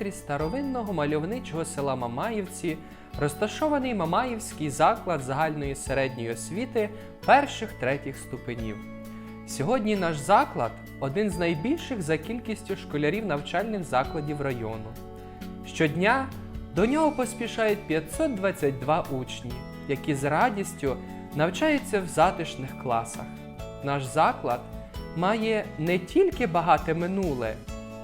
центрі старовинного мальовничого села Мамаївці розташований Мамаївський заклад загальної середньої освіти перших третіх ступенів. Сьогодні наш заклад один з найбільших за кількістю школярів навчальних закладів району. Щодня до нього поспішають 522 учні, які з радістю навчаються в затишних класах. Наш заклад має не тільки багате минуле,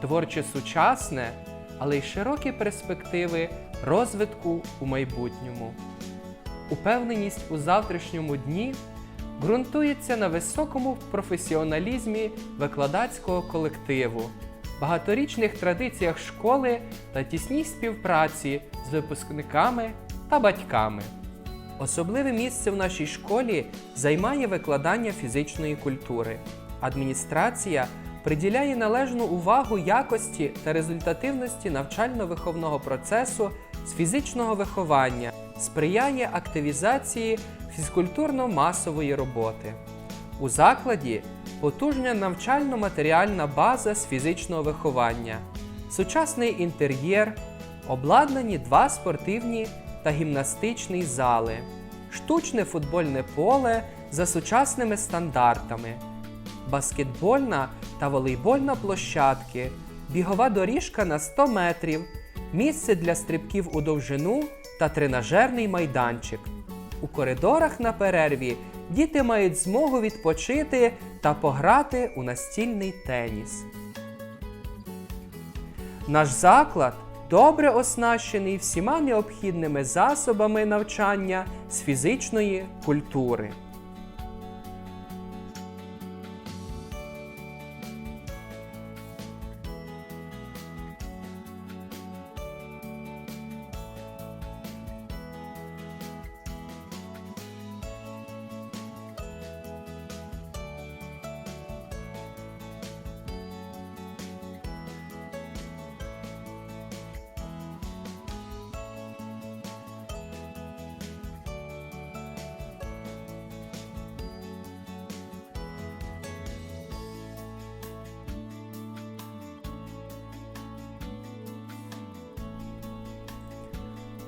творче сучасне, але й широкі перспективи розвитку у майбутньому. Упевненість у завтрашньому дні ґрунтується на високому професіоналізмі викладацького колективу, багаторічних традиціях школи та тісній співпраці з випускниками та батьками. Особливе місце в нашій школі займає викладання фізичної культури. Адміністрація приділяє належну увагу якості та результативності навчально-виховного процесу з фізичного виховання, сприяє активізації фізкультурно-масової роботи. У закладі потужна навчально-матеріальна база з фізичного виховання, сучасний інтер'єр, обладнані два спортивні та гімнастичні зали, штучне футбольне поле за сучасними стандартами, баскетбольна та волейбольна площадки, бігова доріжка на 100 метрів, місце для стрибків у довжину та тренажерний майданчик. У коридорах на перерві діти мають змогу відпочити та пограти у настільний теніс. Наш заклад добре оснащений всіма необхідними засобами навчання з фізичної культури.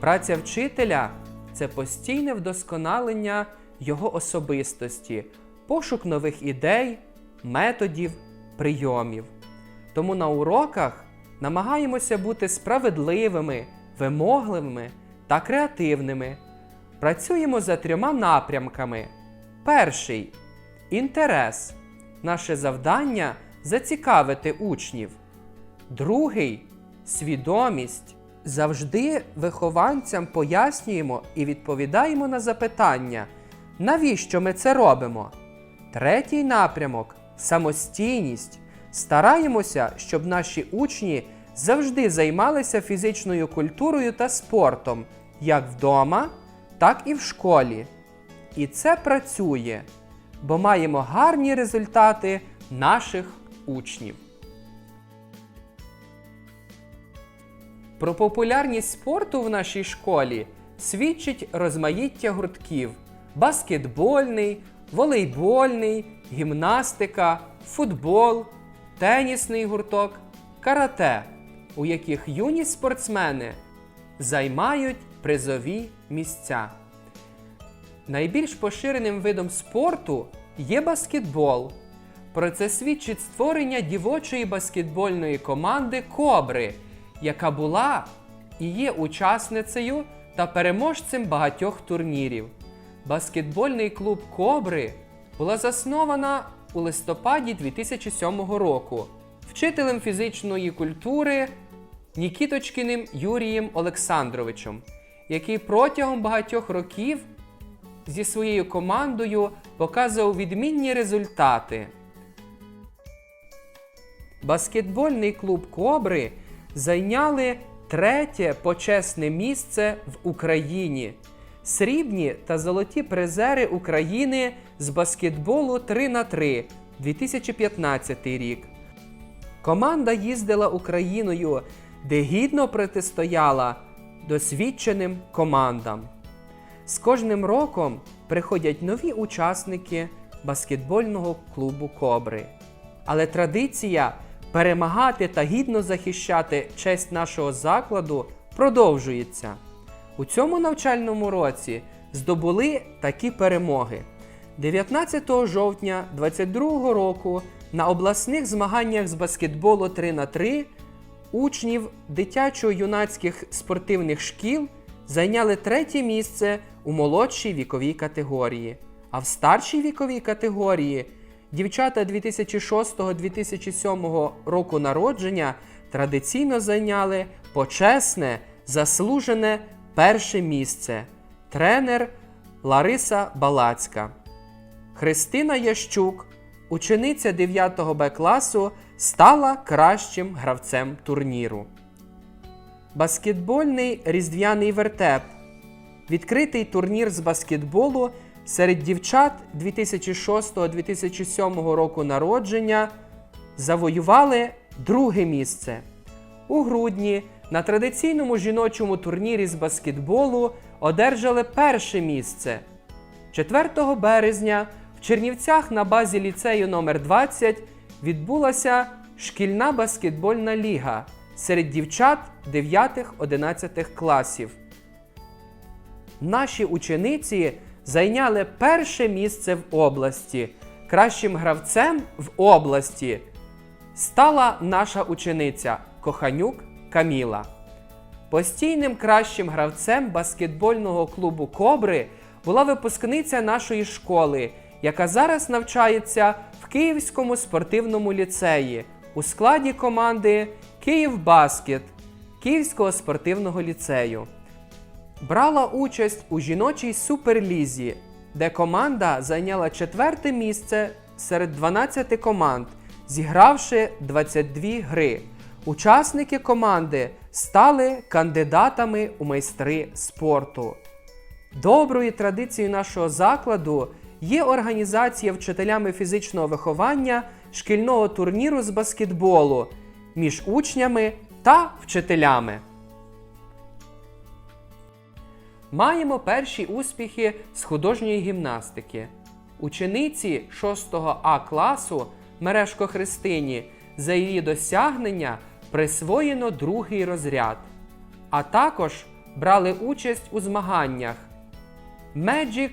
Праця вчителя це постійне вдосконалення його особистості, пошук нових ідей, методів, прийомів. Тому на уроках намагаємося бути справедливими, вимогливими та креативними. Працюємо за трьома напрямками. Перший інтерес. Наше завдання зацікавити учнів. Другий свідомість. Завжди вихованцям пояснюємо і відповідаємо на запитання, навіщо ми це робимо. Третій напрямок самостійність. Стараємося, щоб наші учні завжди займалися фізичною культурою та спортом, як вдома, так і в школі. І це працює, бо маємо гарні результати наших учнів. Про популярність спорту в нашій школі свідчить розмаїття гуртків: баскетбольний, волейбольний, гімнастика, футбол, тенісний гурток, карате, у яких юні спортсмени займають призові місця. Найбільш поширеним видом спорту є баскетбол. Про це свідчить створення дівочої баскетбольної команди Кобри, яка була і є учасницею та переможцем багатьох турнірів. Баскетбольний клуб Кобри була заснована у листопаді 2007 року вчителем фізичної культури Нікіточкіним Юрієм Олександровичем, який протягом багатьох років зі своєю командою показував відмінні результати. Баскетбольний клуб Кобри зайняли третє почесне місце в Україні. Срібні та золоті призери України з баскетболу 3 на 3 2015 рік. Команда їздила Україною, де гідно протистояла досвідченим командам. З кожним роком приходять нові учасники баскетбольного клубу Кобри. Але традиція перемагати та гідно захищати честь нашого закладу продовжується. У цьому навчальному році здобули такі перемоги. 19 жовтня 2022 року на обласних змаганнях з баскетболу 3 на 3 учнів дитячо-юнацьких спортивних шкіл зайняли третє місце у молодшій віковій категорії. А в старшій віковій категорії дівчата 2006-2007 року народження традиційно зайняли почесне, заслужене перше місце. Тренер Лариса Балацька. Христина Ящук, учениця 9 Б класу, стала кращим гравцем турніру. Баскетбольний різдвяний вертеп. Відкритий турнір з баскетболу серед дівчат 2006-2007 року народження завоювали друге місце. У грудні на традиційному жіночому турнірі з баскетболу одержали перше місце. 4 березня в Чернівцях на базі ліцею номер 20 відбулася шкільна баскетбольна ліга серед дівчат 9-11 класів. Наші учениці зайняли перше місце в області. Кращим гравцем в області стала наша учениця Коханюк Каміла. Постійним кращим гравцем баскетбольного клубу Кобри була випускниця нашої школи, яка зараз навчається в Київському спортивному ліцеї у складі команди Київбаскет Київського спортивного ліцею. Брала участь у жіночій суперлізі, де команда зайняла четверте місце серед 12 команд, зігравши 22 гри. Учасники команди стали кандидатами у майстри спорту. Доброю традицією нашого закладу є організація вчителями фізичного виховання шкільного турніру з баскетболу між учнями та вчителями. Маємо перші успіхи з художньої гімнастики. Учениці 6 А класу Мережко Христині за її досягнення присвоєно другий розряд, а також брали участь у змаганнях Magic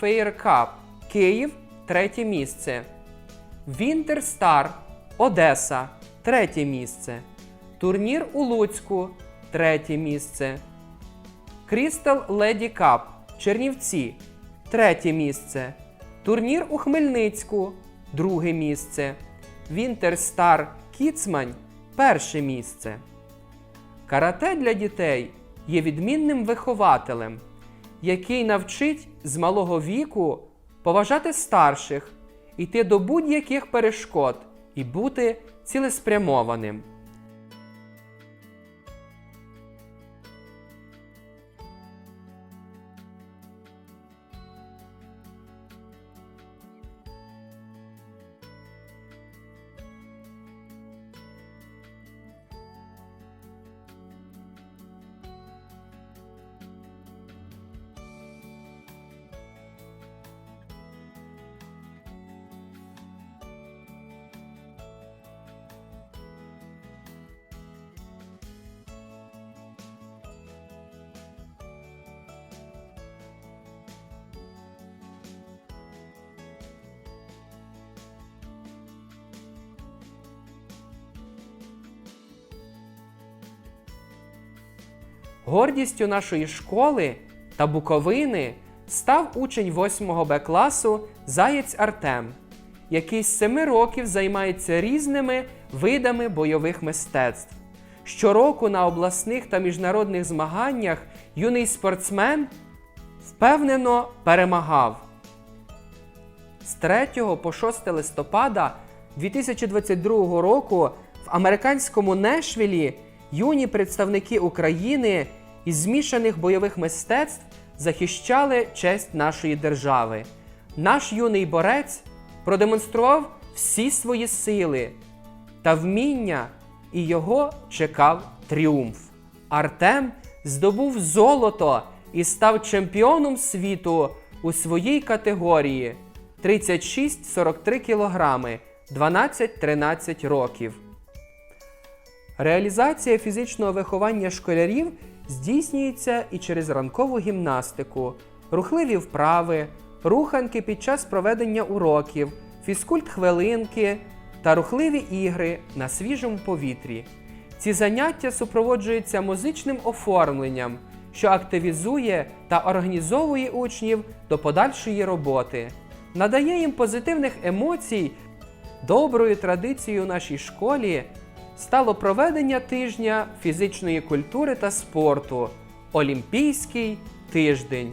Fair Cup Київ третє місце. Star Одеса третє місце. Турнір у Луцьку третє місце. Crystal Lady Cup Чернівці третє місце. Турнір у Хмельницьку друге місце. Star Кіцмань перше місце. Карате для дітей є відмінним вихователем, який навчить з малого віку поважати старших, йти до будь-яких перешкод і бути цілеспрямованим. Гордістю нашої школи та Буковини став учень 8 Б класу Заєць Артем, який з 7 років займається різними видами бойових мистецтв. Щороку на обласних та міжнародних змаганнях юний спортсмен впевнено перемагав. З 3 по 6 листопада 2022 року в американському Нешвілі юні представники України із змішаних бойових мистецтв захищали честь нашої держави. Наш юний борець продемонстрував всі свої сили та вміння, і його чекав тріумф. Артем здобув золото і став чемпіоном світу у своїй категорії 36-43 кілограми 12-13 років. Реалізація фізичного виховання школярів здійснюється і через ранкову гімнастику, рухливі вправи, руханки під час проведення уроків, фізкульт-хвилинки та рухливі ігри на свіжому повітрі. Ці заняття супроводжуються музичним оформленням, що активізує та організовує учнів до подальшої роботи, надає їм позитивних емоцій. Доброю традицією нашій школі стало проведення тижня фізичної культури та спорту Олімпійський тиждень.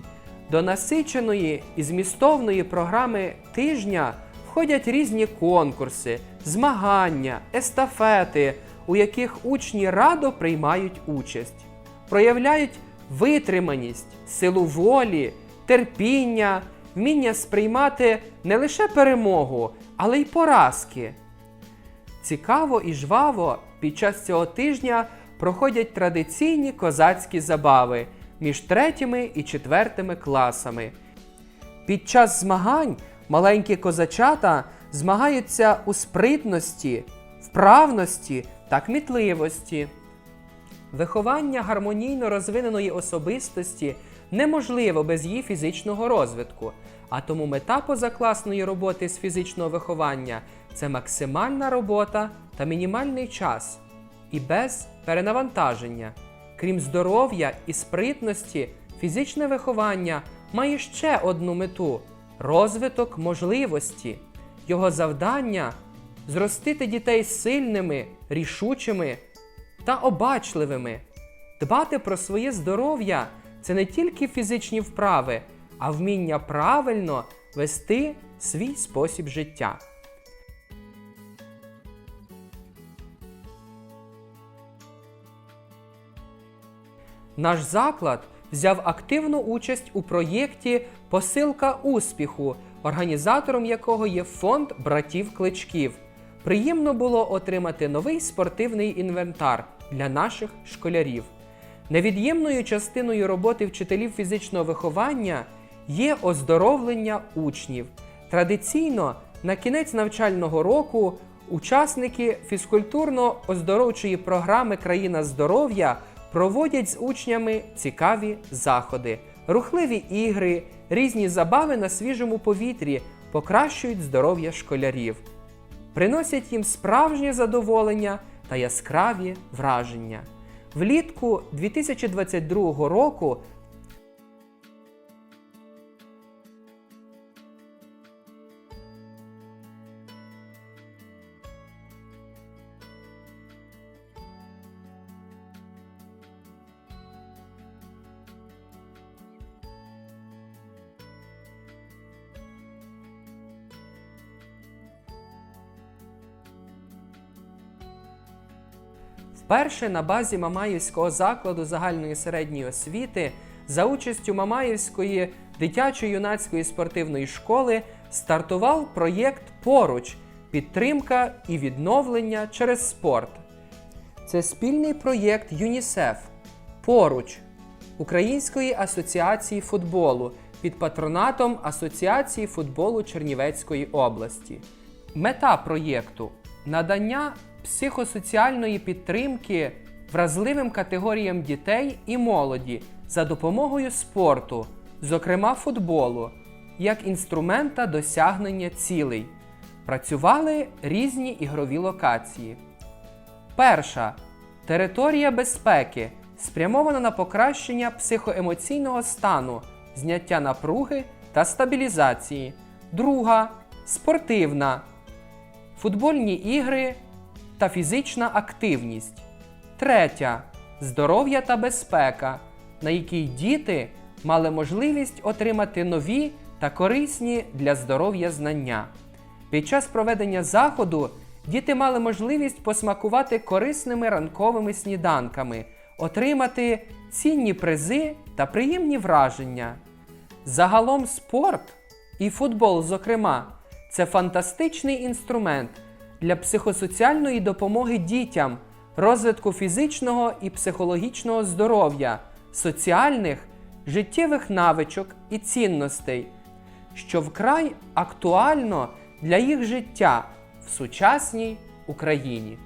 До насиченої і змістовної програми тижня входять різні конкурси, змагання, естафети, у яких учні радо приймають участь, проявляють витриманість, силу волі, терпіння, вміння сприймати не лише перемогу, але й поразки. Цікаво і жваво під час цього тижня проходять традиційні козацькі забави між третіми і четвертими класами. Під час змагань маленькі козачата змагаються у спритності, вправності та кмітливості. Виховання гармонійно розвиненої особистості неможливо без її фізичного розвитку, а тому мета позакласної роботи з фізичного виховання це максимальна робота та мінімальний час і без перенавантаження. Крім здоров'я і спритності, фізичне виховання має ще одну мету розвиток можливості. Його завдання зростити дітей сильними, рішучими та обачливими. Дбати про своє здоров'я це не тільки фізичні вправи, а вміння правильно вести свій спосіб життя. Наш заклад взяв активну участь у проєкті Посилка успіху, організатором якого є фонд братів Кличків. Приємно було отримати новий спортивний інвентар для наших школярів. Невід'ємною частиною роботи вчителів фізичного виховання є оздоровлення учнів. Традиційно на кінець навчального року учасники фізкультурно-оздоровчої програми Країна здоров'я проводять з учнями цікаві заходи, рухливі ігри, різні забави на свіжому повітрі покращують здоров'я школярів, приносять їм справжнє задоволення та яскраві враження. Влітку 2022 року Вперше на базі Мамаївського закладу загальної середньої освіти за участю Мамаївської дитячо-юнацької спортивної школи стартував проєкт Поруч підтримка і відновлення через спорт. Це спільний проєкт ЮНІСЕФ Поруч Української асоціації футболу під патронатом Асоціації футболу Чернівецької області. Мета проєкту надання психосоціальної підтримки вразливим категоріям дітей і молоді за допомогою спорту, зокрема футболу, як інструмента досягнення цілей. Працювали різні ігрові локації. Перша територія безпеки спрямована на покращення психоемоційного стану, зняття напруги та стабілізації. Друга спортивна. Футбольні ігри та фізична активність. Третя здоров'я та безпека, на якій діти мали можливість отримати нові та корисні для здоров'я знання. Під час проведення заходу діти мали можливість посмакувати корисними ранковими сніданками, отримати цінні призи та приємні враження. Загалом спорт і футбол, зокрема, це фантастичний інструмент для психосоціальної допомоги дітям, розвитку фізичного і психологічного здоров'я, соціальних, життєвих навичок і цінностей, що вкрай актуально для їх життя в сучасній Україні.